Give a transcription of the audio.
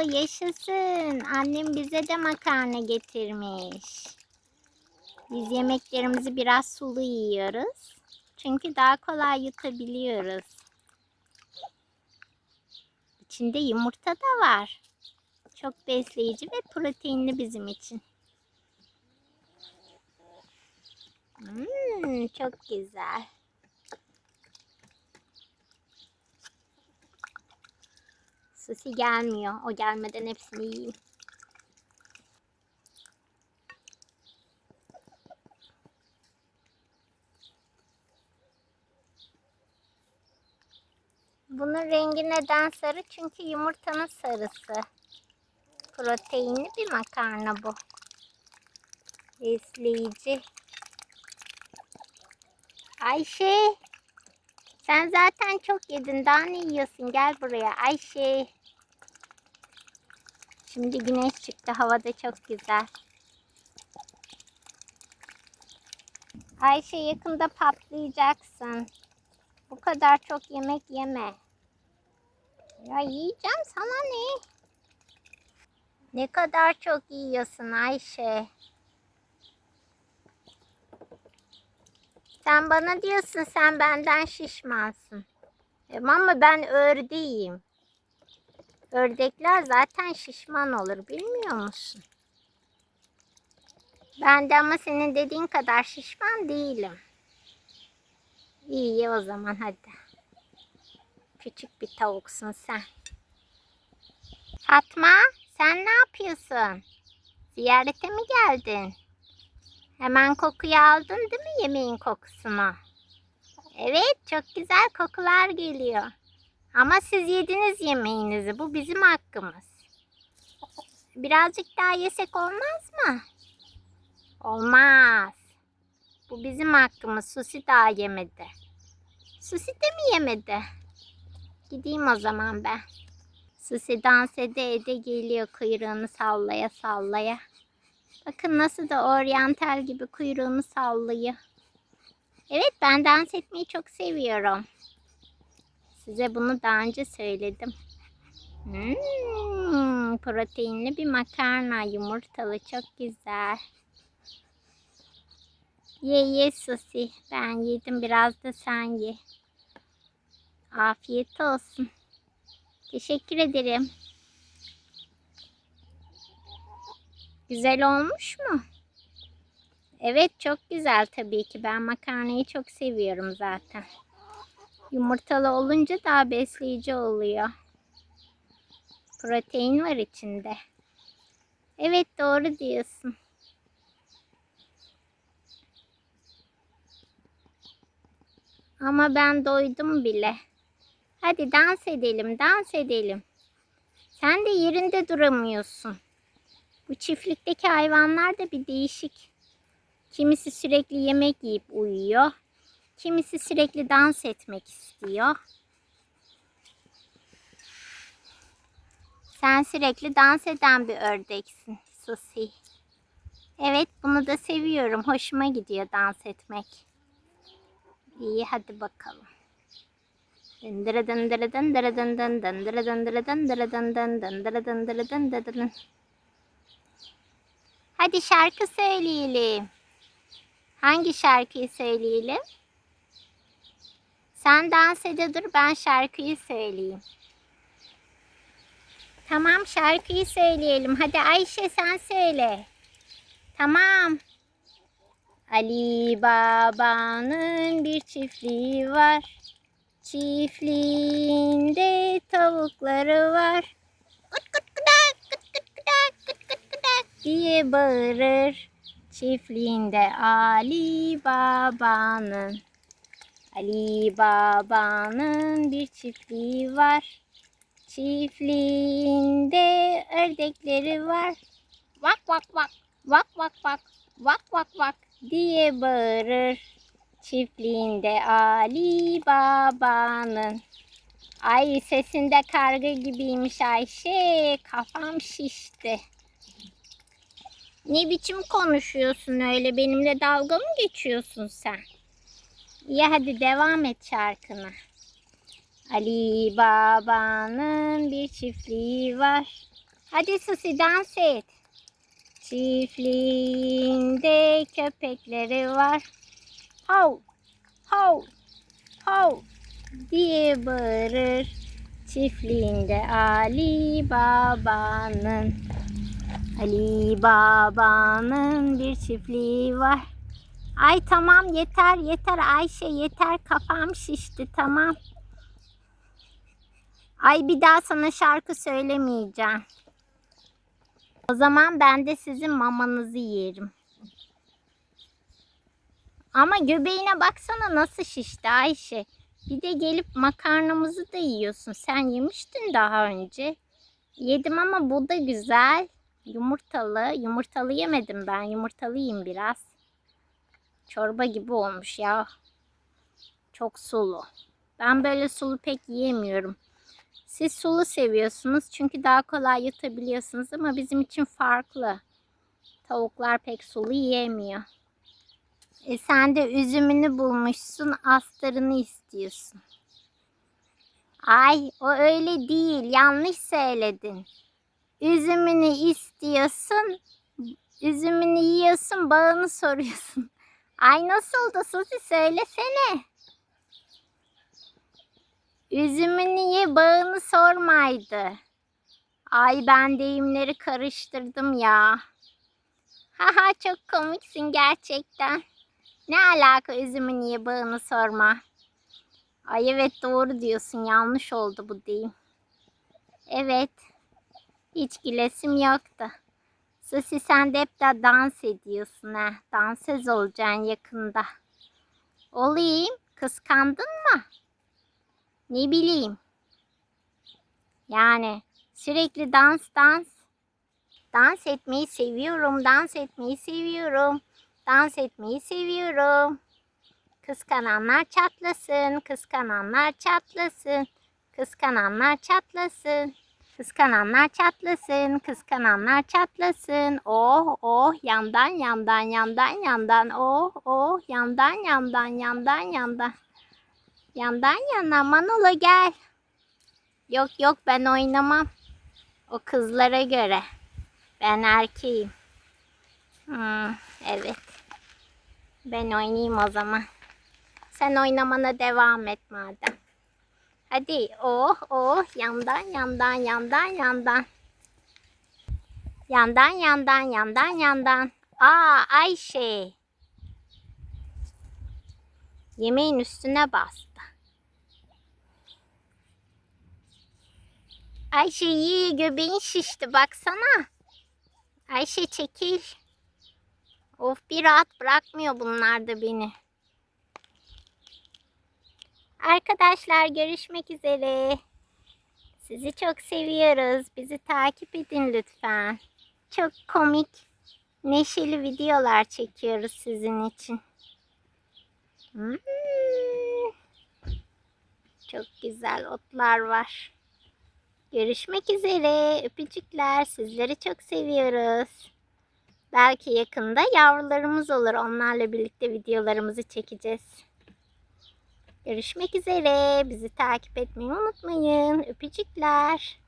yaşasın. Annem bize de makarna getirmiş. Biz yemeklerimizi biraz sulu yiyoruz. Çünkü daha kolay yutabiliyoruz. İçinde yumurta da var. Çok besleyici ve proteinli bizim için. Hmm, çok güzel. Susi gelmiyor. O gelmeden hepsini yiyeyim. Bunun rengi neden sarı? Çünkü yumurtanın sarısı. Proteinli bir makarna bu. Besleyici. Ayşe. Sen zaten çok yedin. Daha ne yiyorsun? Gel buraya. Ayşe. Şimdi güneş çıktı. Hava da çok güzel. Ayşe yakında patlayacaksın. Bu kadar çok yemek yeme. Ya yiyeceğim sana ne? Ne kadar çok yiyorsun Ayşe. Sen bana diyorsun sen benden şişmansın. E, Ama ben ördeğim. Ördekler zaten şişman olur bilmiyor musun? Ben de ama senin dediğin kadar şişman değilim. İyi o zaman hadi. Küçük bir tavuksun sen. Fatma sen ne yapıyorsun? Ziyarete mi geldin? Hemen kokuyu aldın değil mi yemeğin kokusunu? Evet çok güzel kokular geliyor. Ama siz yediniz yemeğinizi. Bu bizim hakkımız. Birazcık daha yesek olmaz mı? Olmaz. Bu bizim hakkımız. Susi daha yemedi. Susi de mi yemedi? Gideyim o zaman ben. Susi dans ede ede geliyor kuyruğunu sallaya sallaya. Bakın nasıl da oryantal gibi kuyruğunu sallıyor. Evet ben dans etmeyi çok seviyorum. Size bunu daha önce söyledim. Hmm, proteinli bir makarna yumurtalı çok güzel. Ye ye Susi. Ben yedim biraz da sen ye. Afiyet olsun. Teşekkür ederim. Güzel olmuş mu? Evet çok güzel tabii ki. Ben makarnayı çok seviyorum zaten. Yumurtalı olunca daha besleyici oluyor. Protein var içinde. Evet doğru diyorsun. Ama ben doydum bile. Hadi dans edelim, dans edelim. Sen de yerinde duramıyorsun. Bu çiftlikteki hayvanlar da bir değişik. Kimisi sürekli yemek yiyip uyuyor. Kimisi sürekli dans etmek istiyor. Sen sürekli dans eden bir ördeksin Susi. Evet bunu da seviyorum. Hoşuma gidiyor dans etmek. İyi hadi bakalım. Dındırı dındırı dındırı dın dın dındırı dındırı dındırı dın dın dındırı dındırı dın dın dın. Hadi şarkı söyleyelim. Hangi şarkıyı söyleyelim? Sen dans ede ben şarkıyı söyleyeyim. Tamam şarkıyı söyleyelim. Hadi Ayşe sen söyle. Tamam. Ali Baba'nın bir çiftliği var. Çiftliğinde tavukları var. Kıt kıt kıdak, kıt kıt kıdak, kıt kıt kıdak diye bağırır. Çiftliğinde Ali Baba'nın. Ali Baba'nın bir çiftliği var. Çiftliğinde ördekleri var. Vak vak vak, vak vak vak, vak vak vak diye bağırır. Çiftliğinde Ali Baba'nın. Ay sesinde karga gibiymiş Ayşe. Kafam şişti. Ne biçim konuşuyorsun öyle? Benimle dalga mı geçiyorsun sen? İyi hadi devam et şarkına. Ali Baba'nın bir çiftliği var. Hadi Susi dans et. Çiftliğinde köpekleri var. Hav, hav, hav diye bağırır. Çiftliğinde Ali Baba'nın Ali Baba'nın bir çiftliği var. Ay tamam yeter yeter Ayşe yeter kafam şişti tamam. Ay bir daha sana şarkı söylemeyeceğim. O zaman ben de sizin mamanızı yerim. Ama göbeğine baksana nasıl şişti Ayşe. Bir de gelip makarnamızı da yiyorsun. Sen yemiştin daha önce. Yedim ama bu da güzel. Yumurtalı. Yumurtalı yemedim ben. Yumurtalı yiyeyim biraz. Çorba gibi olmuş ya. Çok sulu. Ben böyle sulu pek yiyemiyorum. Siz sulu seviyorsunuz çünkü daha kolay yutabiliyorsunuz ama bizim için farklı. Tavuklar pek sulu yiyemiyor. E sen de üzümünü bulmuşsun, astarını istiyorsun. Ay o öyle değil, yanlış söyledin. Üzümünü istiyorsun, üzümünü yiyorsun, bağını soruyorsun. Ay nasıl da Susi söylesene. Üzümünü ye, bağını sormaydı. Ay ben deyimleri karıştırdım ya. Haha çok komiksin gerçekten. Ne alaka üzümü niye bağını sorma. Ay evet doğru diyorsun yanlış oldu bu deyim. Evet. Hiç gülesim yoktu. Susi sen de hep de dans ediyorsun ha. Dansöz olacaksın yakında. Olayım. Kıskandın mı? Ne bileyim. Yani sürekli dans dans. Dans etmeyi seviyorum. Dans etmeyi seviyorum. Dans etmeyi seviyorum. Kıskananlar çatlasın. Kıskananlar çatlasın. Kıskananlar çatlasın. Kıskananlar çatlasın. Kıskananlar çatlasın. Oh oh yandan yandan yandan yandan. Oh oh yandan yandan yandan yandan. Yandan yana Manolo gel. Yok yok ben oynamam. O kızlara göre. Ben erkeğim. Hmm, evet. Ben oynayayım o zaman. Sen oynamana devam et madem. Hadi oh oh yandan yandan yandan yandan. Yandan yandan yandan yandan. Aa Ayşe. Yemeğin üstüne bastı. Ayşe iyi göbeğin şişti baksana. Ayşe çekil. Of bir rahat bırakmıyor bunlar da beni. Arkadaşlar görüşmek üzere. Sizi çok seviyoruz. Bizi takip edin lütfen. Çok komik, neşeli videolar çekiyoruz sizin için. Hmm. Çok güzel otlar var. Görüşmek üzere. Öpücükler. Sizleri çok seviyoruz. Belki yakında yavrularımız olur. Onlarla birlikte videolarımızı çekeceğiz. Görüşmek üzere. Bizi takip etmeyi unutmayın. Öpücükler.